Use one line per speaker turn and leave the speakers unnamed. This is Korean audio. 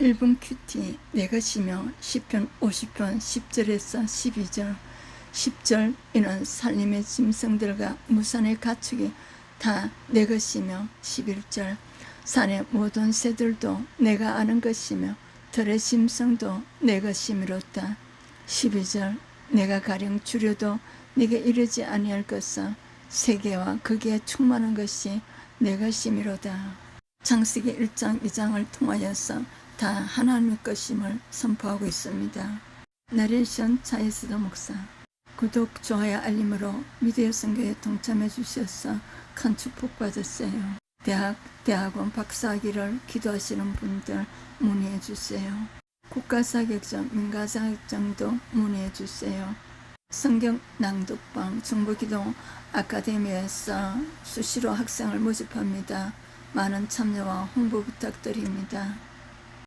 1분 큐티 내 것이며 10편 50편 10절에서 12절 10절 이는 살림의 짐승들과 무산의 가축이 다 내 것이며 11절 산의 모든 새들도 내가 아는 것이며 들의 짐승도 내 것이미로다. 12절 내가 가령 줄여도 네게 이르지 아니할 것은 세계와 거기에 충만한 것이 내 것이미로다. 창세기 1장 2장을 통하여서 다 하나님의 것임을 선포하고 있습니다. 나레이션 차이스더 목사 구독, 좋아요, 알림으로 미디어 선교에 동참해 주셔서 큰 축복 받으세요. 대학, 대학원 박사학위를 기도하시는 분들 문의해 주세요. 국가자격증, 민가자격증도 문의해 주세요. 성경 낭독방 중부기도 아카데미에서 수시로 학생을 모집합니다. 많은 참여와 홍보 부탁드립니다.